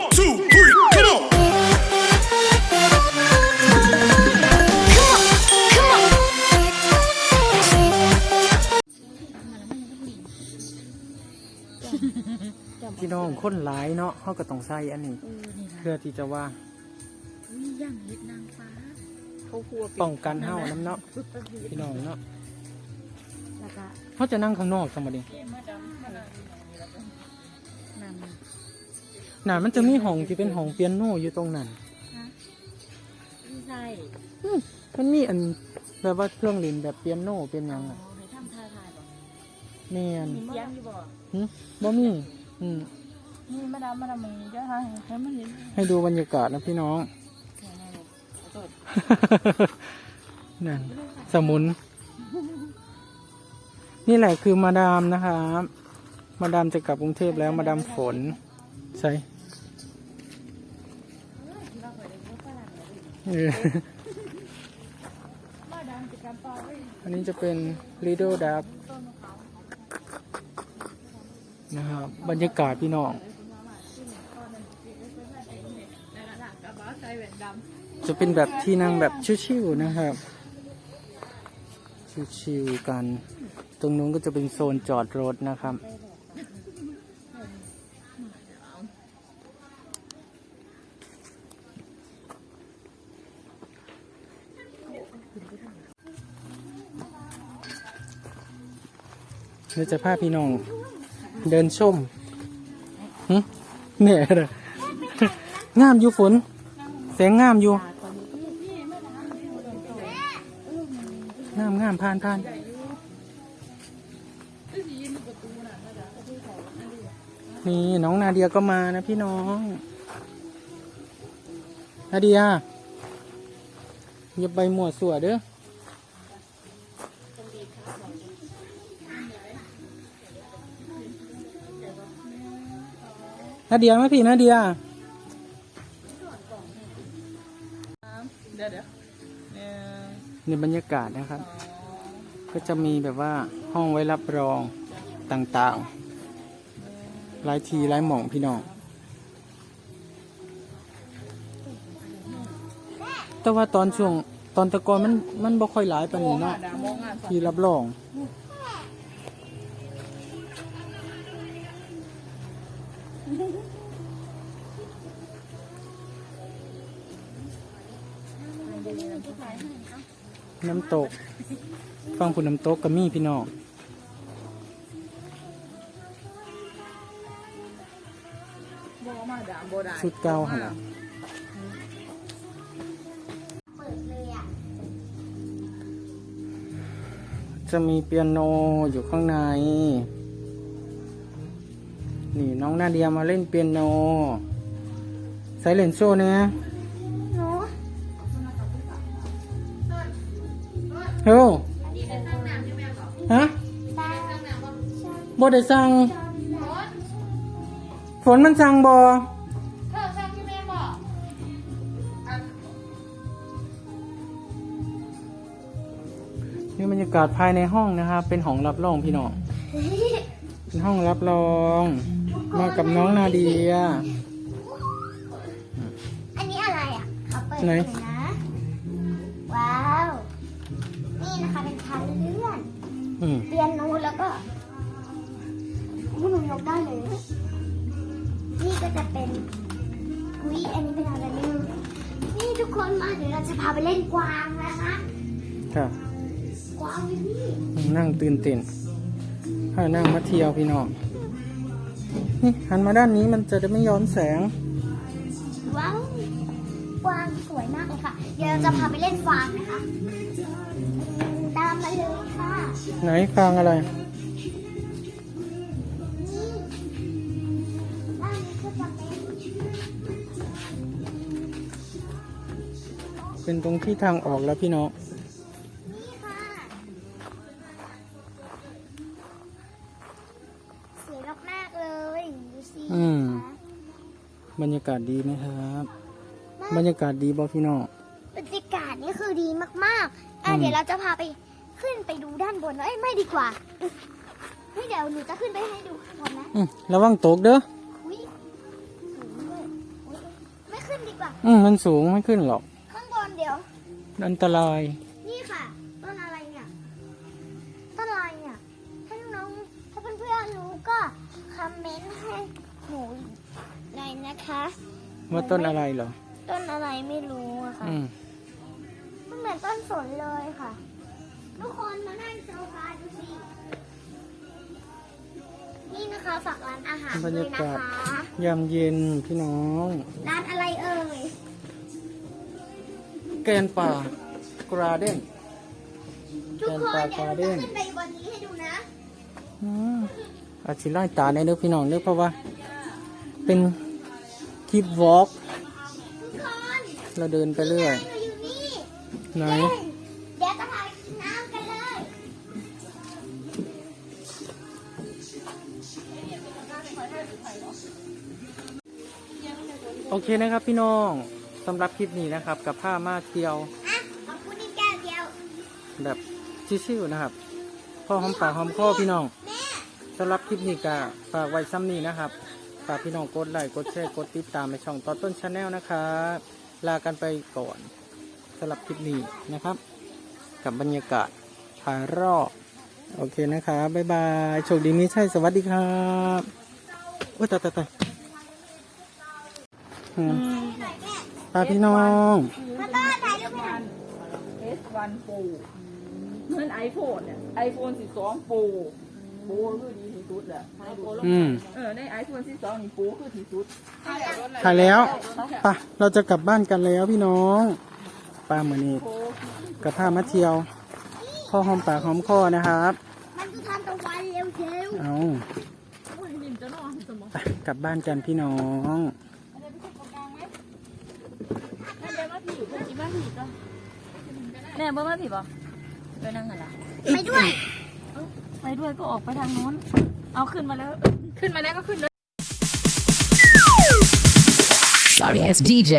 One, two, three, come on. Come on. พี่น้องคนหลายเนาะเขาก็ต้องใส่อันนี้ เออนี่นะเพื่อที่จะว่าอุ้ยย่างเห็ดนางฟ้าเขาครัวป้องกันเฮาน้ำเนาะพี่น้องเนาะแล้วก็ เขาจะนั่งข้างนอกสมบัตินำ น่ะมันจะมีห้องที่เป็นห้องเปียโนอยู่ตรงนั้นไม่ใช่มันมีอันแบบว่าเครื่องเล่นแบบเปียโนเป็นหอ๋ยัองอะให้ทำท่าทายบอกแม่นมียังอยู่บ่หึบ่มีอืมนี่มาดามมาดามมีเจ้าทายให้มันเห็นให้ดูบรรยากาศนะพี่น้องแค่นั้นเลยขอโทษนั่น สมุน นี่แหละคือมาดามนะครับ มาดามจะกลับกรุงเทพแล้วมาดามฝน ใช่เออมาดามจะกำปาไว้อันนี้จะเป็น Lido d a b นะครับบรรยากาศพี่น้องจะเป็นแบบที่นั่งแบบชิวๆนะครับ ชิวๆกัน ตรงนู้นก็จะเป็นโซนจอดรถนะครับ เดี๋ยวจะพาพี่น้อง เดินชมหึเนี่ยเหรองามอยู่ฝนแสงงามอยู่งามงามผ่านผ่านนี่น้องนาเดียก็มานะพี่น้อง นาเดียอย่าไปหมวดสัวเด้อ นาเดียไหมพี่นาเดียเดี๋ยวเดี๋ยวเนี่ยในบรรยากาศนะครับ ก็จะมีแบบว่าห้องไว้รับรองต่างๆหลายทีหลายหม่องพี่น้องแต่ว่าตอนช่วงตอนแตะกอนมันมันบ่ค่อยหลายปานนี้เนาะดามองอะที่รับรอง น้ำตก ฟังผุนน้ำตกกับมี่พี่น้องบอมาดามโบได้ชุดเก่าหั่นล่ะเปิดเลยอะจะมีเปียโนอยู่ข้างใน นี่น้องนาเดียมาเล่นเปียโน ใส่เลนโซ่เนี่ย เฮ้ยฮะตาบ่ได้สั่งฝนมันสั่งบ่เธอช่างที่แม่บอกนี่บรรยากาศภายในห้องนะครับเป็นห้องรับรองพี่น้องเป็นห้องรับรอง มากับน้องนาเดียอันนี้อะไรอะขอเปิดไหน อืมเปียโนแล้วก็หนูยกได้เลย นี่ก็จะเป็นอุ้ยอันนี้เป็นอะไรไม่รู้นี่ทุกคนมาเดี๋ยวเราจะพาไปเล่นกวางนะคะ ครับ กวางอยู่นี่นั่งตื่นเต้นถ้านั่งมาเที่ยวพี่น้อง นี่หันมาด้านนี้มันจะได้ไม่ย้อนแสง ว้าวกวางสวยมากเลยค่ะ เดี๋ยวเราจะพาไปเล่นฟางนะคะ ตามมาเลยค่ะ ไหนฟังอะไรนี่ด้านนี้ก็จะเป็นเป็นตรงที่ทางออกแล้วพี่น้องนี่ค่ะสวยมากๆเลยดูสิอืมคะบรรยากาศดีไหมครับมาบรรยากาศดีบ่พี่น้องบรรยากาศนี่คือดีมากๆ อะอืมเดี๋ยวเราจะพาไป ขึ้นไปดูด้านบนเอ้ยไม่ดีกว่าเฮ้ยเดี๋ยวหนูจะขึ้นไปให้ดูข้างบนนะอืมระวังตกเด้ออุ้ยสูงด้วยป่ะอืมมันสูงไม่ขึ้นหรอกข้างบนเดี๋ยว อันตราย นี่ค่ะ ต้นอะไรเนี่ย ต้นอะไรเนี่ย ถ้าน้องๆถ้าเพื่อนๆรู้ก็คอมเมนต์ให้หนูหน่อยนะคะ ว่าต้นอะไรเหรอต้นอะไรไม่รู้อะค่ะอืม มันเหมือนต้นสนเลยค่ะ ทุกคนมานั่งโซฟาดูสิ นี่นะคะฝากร้านอาหารบรรด้วยยานะกาศคะ ยามเย็นพี่น้อง ร้านอะไรเอ่ย แกนป่ากราเด้น ทุกคนแกเดี๋ยวนปลาเราเด้จะงขึ้นไปบนนี้ให้ดูนะ อืมอาชิไล่ตาในเด้อพี่น้องเด้อเพราะว่า เป็นคลิปวอล์กทุกคนเราเดินไปเรื่อยนี่ไงเราอยู่นี่ไหน เย้ โอเคนะครับพี่น้องสำหรับคลิปนี้นะครับ กับผ้ามาเที่ยว อะขอบคุณที่แก้วเดียว แบบชิวๆนะครับพ่อหอมปากหอมคอพี่น้องสำหรับคลิปนี้ก็ฝากไว้ซ้ำนี้นะครับฝากพี่น้องกดไลค์กดแชร์กดติดตามในช่องต่อต้นชาแนลนะครับลากันไปก่อนสำหรับคลิปนี้นะครับ กับบรรยากาศภายรอบโอเคนะครับบ๊ายบายโชคดีมีใช่สวัสดีครับโอ้ยตายตายตาย ตาพี่น้องมาต้อนถ่ายรูปให้หน่อย S1 Pro เหมือนไอโฟนเนี่ยไอโฟน12 Pro Pro คือดีที่สุดแหละให้ดูอืมเออ ในไอโฟน12 นี่ Pro คือที่สุดถ่ายแล้วไปะเราจะกลับบ้านกันแล้วพี่น้องป้าเหมือนนี้ Pro กับผ้ามาเที่ยวพ่อหอมปากหอมคอนะครับ มันคือทานตะวันเร็วเร็วเอาอุ้ยมินจะนอนสมอง ไปกลับบ้านกันพี่น้อง อะไรไปตรงกลางไหมแม่เดินมาผีเพื่อนจีมาผีก็ แม่เบิ้มาผีป่ะไปนั่งกันละไปด้วย ไปด้วยก็ออกไปทางโน้น เอาขึ้นมาแล้ว ขึ้นมาแล้วก็ขึ้นเลย Sorry, it's DJ.